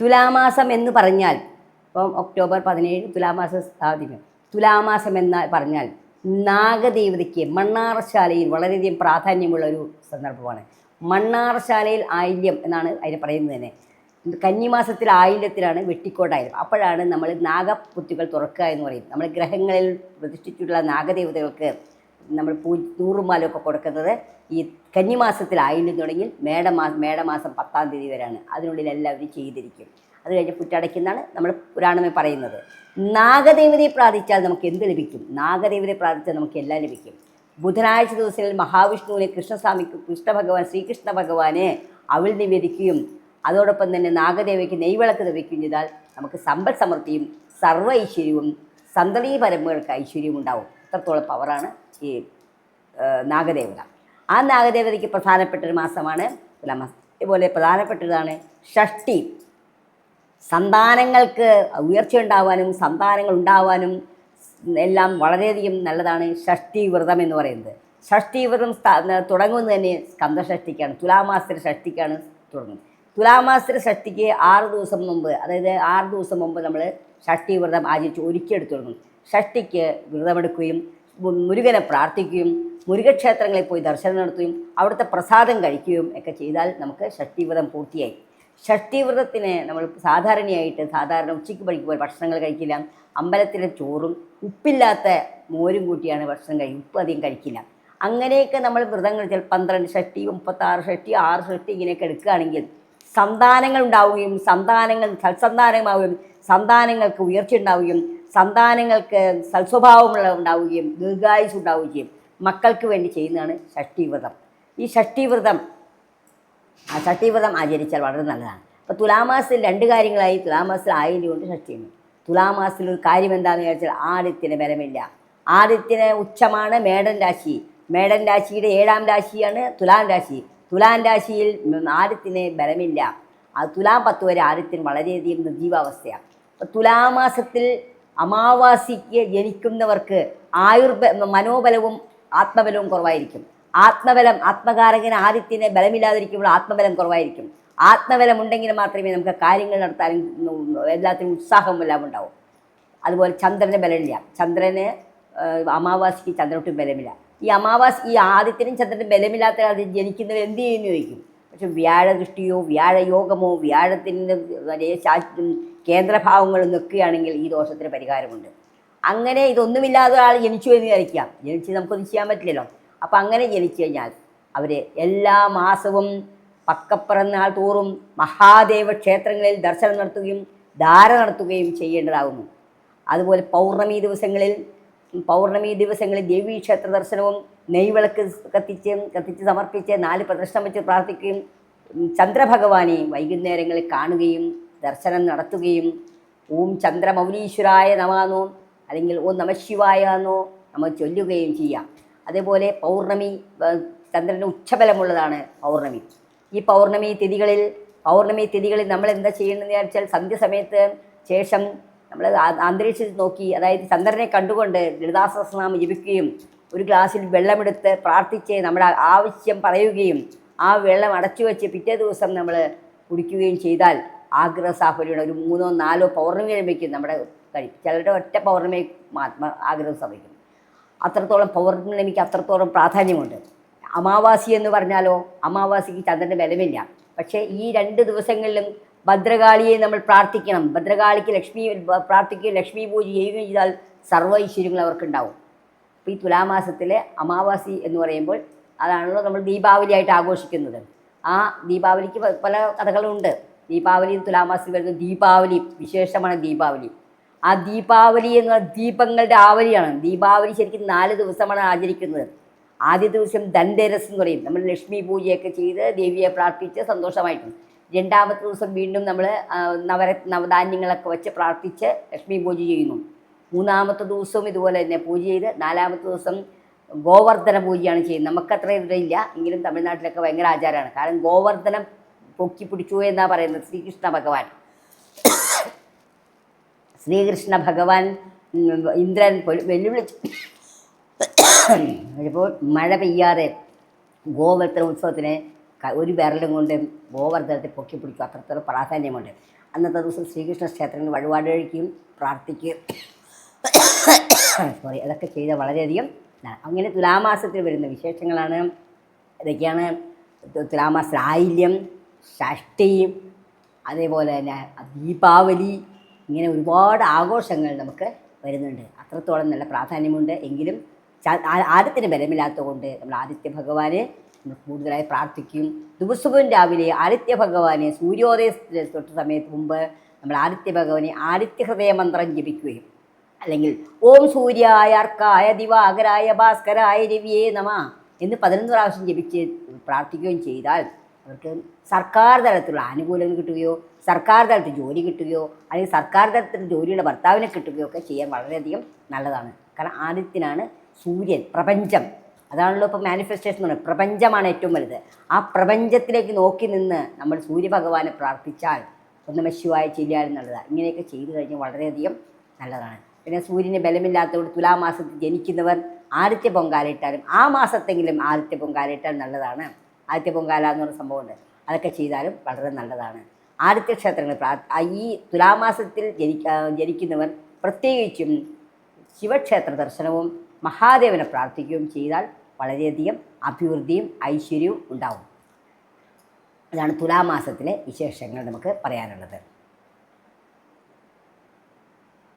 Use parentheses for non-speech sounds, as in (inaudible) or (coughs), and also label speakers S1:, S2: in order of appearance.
S1: തുലാമാസം എന്ന് പറഞ്ഞാൽ ഇപ്പം ഒക്ടോബർ പതിനേഴ് തുലാമാസ ആദ്യം തുലാമാസം എന്ന് പറഞ്ഞാൽ നാഗദേവതയ്ക്ക് മണ്ണാറശാലയിൽ വളരെയധികം പ്രാധാന്യമുള്ള ഒരു സന്ദർഭമാണ്. മണ്ണാറശാലയിൽ ആയില്യം എന്നാണ് അതിനെ പറയുന്നത് തന്നെ. കന്നിമാസത്തിൽ ആയില്യത്തിലാണ് വെട്ടിക്കോട്ടായത് അപ്പോഴാണ് നമ്മൾ നാഗപുത്തുകൾ തുറക്കുക എന്ന് പറയും. നമ്മൾ ഗ്രഹങ്ങളിൽ പ്രതിഷ്ഠിച്ചിട്ടുള്ള നാഗദേവതകൾക്ക് നമ്മൾ പൂ നൂറുമാലൊക്കെ കൊടുക്കുന്നത് ഈ കന്നിമാസത്തിൽ ആയില്യം തുടങ്ങി മേടമാസം മേടമാസം പത്താം തീയതി വരെയാണ്. അതിനുള്ളിൽ എല്ലാവരും ചെയ്തിരിക്കും. അത് കഴിഞ്ഞ് പുറ്റടയ്ക്കുന്നതാണ് നമ്മൾ പുരാണമേ പറയുന്നത്. നാഗദേവതയെ പ്രാർത്ഥിച്ചാൽ നമുക്ക് എന്ത് ലഭിക്കും? നാഗദേവതയെ പ്രാർത്ഥിച്ചാൽ നമുക്ക് എല്ലാം ലഭിക്കും. ബുധനാഴ്ച ദിവസങ്ങളിൽ മഹാവിഷ്ണുവിനെ കൃഷ്ണസ്വാമിക്ക് കൃഷ്ണ ഭഗവാൻ ശ്രീകൃഷ്ണ ഭഗവാനെ അവൾ നിവേദിക്കുകയും അതോടൊപ്പം തന്നെ നാഗദേവയ്ക്ക് നെയ്വിളക്ക് ലഭിക്കുകയും ചെയ്താൽ നമുക്ക് സമ്പൽ സമൃദ്ധിയും സർവ ഐശ്വര്യവും സന്തതി പരമ്പകൾക്ക് ഐശ്വര്യവും ഉണ്ടാവും. അത്രത്തോളം പവറാണ് ഈ നാഗദേവത. ആ നാഗദേവതയ്ക്ക് പ്രധാനപ്പെട്ട ഒരു മാസമാണ് തുലാമാസം ഇതുപോലെ പ്രധാനപ്പെട്ടതാണ് ഷഷ്ടി. സന്താനങ്ങൾക്ക് ഉയർച്ച ഉണ്ടാവാനും സന്താനങ്ങൾ ഉണ്ടാവാനും എല്ലാം വളരെയധികം നല്ലതാണ് ഷഷ്ടി വ്രതം എന്ന് പറയുന്നത്. ഷഷ്ടി വ്രതം തുടങ്ങുന്നത് തന്നെ സ്കന്ധഷഷ്ടിക്കാണ്. തുലാമാസത്തിലെ ഷഷ്ടിക്കാണ് തുടങ്ങുന്നത്. തുലാമാസത്തിലെ ഷഷ്ടിക്ക് ആറ് ദിവസം മുമ്പ് അതായത് ആറ് ദിവസം മുമ്പ് നമ്മൾ ഷഷ്ടി വ്രതം ആചരിച്ച് ഒരുക്കിയെടുത്തു തുടങ്ങും. ഷഷ്ടിക്ക് വ്രതമെടുക്കുകയും മുരുകനെ പ്രാർത്ഥിക്കുകയും മുരുകക്ഷേത്രങ്ങളിൽ പോയി ദർശനം നടത്തുകയും അവിടുത്തെ പ്രസാദം കഴിക്കുകയും ഒക്കെ ചെയ്താൽ നമുക്ക് ഷഷ്ടിവ്രതം പൂർത്തിയായി. ഷഷ്ടിവ്രതത്തിന് നമ്മൾ സാധാരണയായിട്ട് സാധാരണ ഉച്ചയ്ക്ക് പഠിക്കുമ്പോൾ ഭക്ഷണങ്ങൾ കഴിക്കില്ല. അമ്പലത്തിലെ ചോറും ഉപ്പില്ലാത്ത മോരും കൂട്ടിയാണ് ഭക്ഷണം കഴിക്കുക ഉപ്പ് അധികം കഴിക്കില്ല. അങ്ങനെയൊക്കെ നമ്മൾ വ്രതങ്ങൾ ചില പന്ത്രണ്ട് ഷഷ്ടി മുപ്പത്താറ് ഷഷ്ടി ആറ് ഷഷ്ടി ഇങ്ങനെയൊക്കെ എടുക്കുകയാണെങ്കിൽ സന്താനങ്ങൾ ഉണ്ടാവുകയും സന്താനങ്ങൾ സത്സന്താനമാവുകയും സന്താനങ്ങൾക്ക് ഉയർച്ച ഉണ്ടാവുകയും സന്താനങ്ങൾക്ക് സൽസ്വഭാവമുള്ള ഉണ്ടാവുകയും ദീർഘായുസ് ഉണ്ടാവുകയും മക്കൾക്ക് വേണ്ടി ചെയ്യുന്നതാണ് ഷഷ്ടിവ്രതം ഈ ഷഷ്ടിവ്രതം ആ ഷഷ്ടിവ്രതം ആചരിച്ചാൽ വളരെ നല്ലതാണ്. അപ്പോൾ തുലാമാസത്തിൽ രണ്ട് കാര്യങ്ങളായി തുലാമാസത്തിൽ ആയതുകൊണ്ട് കൊണ്ട് ഷഷ്ടിയുണ്ട് തുലാമാസത്തിൽ ഒരു കാര്യം എന്താണെന്ന് ചോദിച്ചാൽ ആദിത്യന് ബലമില്ല. ആദിത്യന് ഉച്ചമാണ് മേടൻ രാശി. മേടൻ രാശിയുടെ ഏഴാം രാശിയാണ് തുലാം രാശി. തുലാം രാശിയിൽ ആദിത്യന് ബലമില്ല. തുലാം പത്ത് വരെ ആദിത്യൻ വളരെയധികം നിർജീവാവസ്ഥയാണ്. തുലാമാസത്തിൽ അമാവാസിക്ക് ജനിക്കുന്നവർക്ക് ആയുർബ മനോബലവും ആത്മബലവും കുറവായിരിക്കും. ആത്മബലം ആത്മകാരകന് ആദിത്യന് ബലമില്ലാതിരിക്കുമ്പോൾ ആത്മബലം കുറവായിരിക്കും. ആത്മബലം ഉണ്ടെങ്കിൽ മാത്രമേ നമുക്ക് കാര്യങ്ങൾ നടത്താനും എല്ലാത്തിനും ഉത്സാഹവും എല്ലാം ഉണ്ടാവും. അതുപോലെ ചന്ദ്രന് ബലമില്ല. ചന്ദ്രന് അമാവാസിക്ക് ചന്ദ്രനൊട്ടും ബലമില്ല. ഈ അമാവാസി ഈ ആദിത്യനും ചന്ദ്രനും ബലമില്ലാത്ത അത് ജനിക്കുന്നവർ എന്ത് ചെയ്യുന്നു ചോദിക്കും. പക്ഷെ വ്യാഴദൃഷ്ടിയോ വ്യാഴയോഗമോ വ്യാഴത്തിന്റെ കേന്ദ്രഭാവങ്ങൾ നിൽക്കുകയാണെങ്കിൽ ഈ ദോഷത്തിന് പരിഹാരമുണ്ട്. അങ്ങനെ ഇതൊന്നുമില്ലാതെ ഒരാൾ ജനിച്ചു എന്ന് വിചാരിക്കാം. ജനിച്ച് നമുക്കൊന്നും ചെയ്യാൻ പറ്റില്ലല്ലോ. അപ്പം അങ്ങനെ ജനിച്ചു കഴിഞ്ഞാൽ അവർ എല്ലാ മാസവും പക്കപ്പിറന്നാൾ തോറും മഹാദേവ ക്ഷേത്രങ്ങളിൽ ദർശനം നടത്തുകയും ധാര നടത്തുകയും ചെയ്യേണ്ടതാകുന്നു. അതുപോലെ പൗർണമി ദിവസങ്ങളിൽ പൗർണമി ദിവസങ്ങളിൽ ദേവീ ക്ഷേത്ര ദർശനവും നെയ്വിളക്ക് കത്തിച്ച് കത്തിച്ച് സമർപ്പിച്ച് നാല് പ്രദർശനം വെച്ച് പ്രാർത്ഥിക്കുകയും ചന്ദ്രഭഗവാനെയും ചന്ദ്രഭഗവാനെ വൈകുന്നേരങ്ങളിൽ കാണുകയും ദർശനം നടത്തുകയും ഓം ചന്ദ്രമൗലീശ്വരായ നമാന്നോ അല്ലെങ്കിൽ ഓം നമശിവായ എന്നോ നമ്മൾ ചൊല്ലുകയും ചെയ്യാം. അതേപോലെ പൗർണമി ചന്ദ്രന്റെ ഉച്ചബലമുള്ളതാണ് പൗർണമി. ഈ പൗർണമി തിഥികളിൽ പൗർണമി തിഥികളിൽ നമ്മൾ എന്താ ചെയ്യേണ്ടതെന്ന് സന്ധ്യ സമയത്ത് ശേഷം നമ്മൾ അന്തരീക്ഷത്തിൽ നോക്കി അതായത് ചന്ദ്രനെ കണ്ടുകൊണ്ട് ലളിതാസഹസ്രനാമം ജപിക്കുകയും ഒരു ഗ്ലാസ്സിൽ വെള്ളമെടുത്ത് പ്രാർത്ഥിച്ച് നമ്മുടെ ആവശ്യം പറയുകയും ആ വെള്ളം അടച്ചു വെച്ച് പിറ്റേ ദിവസം നമ്മൾ കുടിക്കുകയും ചെയ്താൽ ആഗ്രഹ സാഫല്യമാണ് ഒരു മൂന്നോ നാലോ പൗർണമി കഴിയുമ്പോഴേക്കും നമ്മുടെ കഴി ചിലരുടെ ഒറ്റ പൗർണമി ആത്മ ആഗ്രഹം സഭയ്ക്കും അത്രത്തോളം പൗർണമിക്ക് അത്രത്തോളം പ്രാധാന്യമുണ്ട്. അമാവാസി എന്ന് പറഞ്ഞാലോ അമാവാസിക്ക് ചന്ദ്രന്റെ ബലമില്ല. പക്ഷേ ഈ രണ്ട് ദിവസങ്ങളിലും ഭദ്രകാളിയെ നമ്മൾ പ്രാർത്ഥിക്കണം. ഭദ്രകാളിക്ക് ലക്ഷ്മി പ്രാർത്ഥിക്കുകയും ലക്ഷ്മി പൂജ ചെയ്യുകയും ചെയ്താൽ സർവ ഐശ്വര്യങ്ങൾ അവർക്കുണ്ടാവും. അപ്പോൾ ഈ തുലാമാസത്തിലെ അമാവാസി എന്ന് പറയുമ്പോൾ അതാണല്ലോ നമ്മൾ ദീപാവലിയായിട്ട് ആഘോഷിക്കുന്നത്. ആ ദീപാവലിക്ക് പല കഥകളുണ്ട്. ദീപാവലി തുലാമാസത്തിൽ വരുന്ന ദീപാവലി വിശേഷമാണ് ദീപാവലി. ആ ദീപാവലി എന്ന് ദീപങ്ങളുടെ ആവലിയാണ്. ദീപാവലി ശരിക്കും നാല് ദിവസമാണ് ആചരിക്കുന്നത്. ആദ്യ ദിവസം ധൻതേരസ് എന്ന് പറയും. നമ്മൾ ലക്ഷ്മി പൂജയൊക്കെ ചെയ്ത് ദേവിയെ പ്രാർത്ഥിച്ച് സന്തോഷമായിട്ടും രണ്ടാമത്തെ ദിവസം വീണ്ടും നമ്മൾ നവര നവധാന്യങ്ങളൊക്കെ വെച്ച് പ്രാർത്ഥിച്ച് ലക്ഷ്മി പൂജ ചെയ്യുന്നു. മൂന്നാമത്തെ ദിവസവും ഇതുപോലെ തന്നെ പൂജ ചെയ്ത് നാലാമത്തെ ദിവസം ഗോവർദ്ധന പൂജയാണ് ചെയ്യുന്നത്. നമുക്കത്ര ഇതില്ല എങ്കിലും തമിഴ്നാട്ടിലൊക്കെ ഭയങ്കര ആചാരമാണ്. കാരണം ഗോവർദ്ധനം പൊക്കി പിടിച്ചു എന്നാണ് പറയുന്നത്? ശ്രീകൃഷ്ണ ഭഗവാൻ. ശ്രീകൃഷ്ണ ഭഗവാൻ ഇന്ദ്രൻ വെല്ലുവിളിച്ച്. ഇപ്പോൾ മഴ പെയ്യാതെ ഗോവർദ്ധന ഉത്സവത്തിന് ഒരു വിരലും കൊണ്ട് ഗോവർദ്ധനത്തെ പൊക്കി പിടിക്കും അത്രത്തോളം പ്രാധാന്യമുണ്ട്. അന്നത്തെ ദിവസം ശ്രീകൃഷ്ണ ക്ഷേത്രങ്ങളിൽ വഴിപാട് കഴിക്കുകയും പ്രാർത്ഥിക്കുകയും (coughs) സോറി അതൊക്കെ ചെയ്ത വളരെയധികം. അങ്ങനെ തുലാമാസത്തിൽ വരുന്ന വിശേഷങ്ങളാണ്. ഇതൊക്കെയാണ് തുലാമാസ ആയില്യം. ഷഷ്ടി അതേപോലെ തന്നെ ദീപാവലി ഇങ്ങനെ ഒരുപാട് ആഘോഷങ്ങൾ നമുക്ക് വരുന്നുണ്ട്. അത്രത്തോളം നല്ല പ്രാധാന്യമുണ്ട്. എങ്കിലും ആദ്യത്തിന് ബലമില്ലാത്തത് കൊണ്ട് നമ്മൾ ആദിത്യ ഭഗവാനെ നമ്മൾ കൂടുതലായി പ്രാർത്ഥിക്കും. ദിവസവും രാവിലെ ആദിത്യ ഭഗവാനെ സൂര്യോദയ തൊട്ട് സമയത്ത് മുമ്പ് നമ്മൾ ആദിത്യ ഭഗവാനെ ആദിത്യ ഹൃദയ മന്ത്രം ജപിക്കുകയും അല്ലെങ്കിൽ ഓം സൂര്യായ അർക്കായ ദിവാകരായ ഭാസ്കരായ രവിയേ നമ എന്ന് പതിനൊന്ന് പ്രാവശ്യം ജപിച്ച് പ്രാർത്ഥിക്കുകയും ചെയ്താൽ അവർക്ക് സർക്കാർ തലത്തിലുള്ള ആനുകൂല്യങ്ങൾ കിട്ടുകയോ സർക്കാർ തലത്തിൽ ജോലി കിട്ടുകയോ അല്ലെങ്കിൽ സർക്കാർ തലത്തിൽ ജോലിയുടെ ഭർത്താവിനെ കിട്ടുകയോ ഒക്കെ ചെയ്യാൻ വളരെയധികം നല്ലതാണ്. കാരണം ആദ്യത്തിനാണ് സൂര്യൻ പ്രപഞ്ചം. അതാണല്ലോ ഇപ്പോൾ മാനിഫെസ്റ്റേഷൻ എന്ന് പറയുന്നത്. പ്രപഞ്ചമാണ് ഏറ്റവും വലുത്. ആ പ്രപഞ്ചത്തിലേക്ക് നോക്കി നിന്ന് നമ്മൾ സൂര്യഭഗവാനെ പ്രാർത്ഥിച്ചാൽ ഒന്ന് മശുവായ ചെയ്യാനും നല്ലതാണ് ഇങ്ങനെയൊക്കെ ചെയ്തു കഴിഞ്ഞാൽ വളരെയധികം നല്ലതാണ്. പിന്നെ സൂര്യന് ബലമില്ലാത്തതുകൊണ്ട് തുലാമാസത്തിൽ ജനിക്കുന്നവർ ആദിത്യ പൊങ്കാലയിട്ടാലും ആ മാസത്തെങ്കിലും ആദിത്യ പൊങ്കാലയിട്ടാൽ നല്ലതാണ്. ആദിത്യ പൊങ്കാല എന്ന് പറഞ്ഞ സംഭവമുണ്ട്. അതൊക്കെ ചെയ്താലും വളരെ നല്ലതാണ്. ആദിത്യ ക്ഷേത്രങ്ങൾ ഈ തുലാമാസത്തിൽ ജനിക്ക ജനിക്കുന്നവർ പ്രത്യേകിച്ചും ശിവക്ഷേത്ര ദർശനവും മഹാദേവനെ പ്രാർത്ഥിക്കുകയും ചെയ്താൽ വളരെയധികം അഭിവൃദ്ധിയും ഐശ്വര്യവും ഉണ്ടാവും. അതാണ് തുലാമാസത്തിലെ വിശേഷങ്ങൾ നമുക്ക് പറയാനുള്ളത്.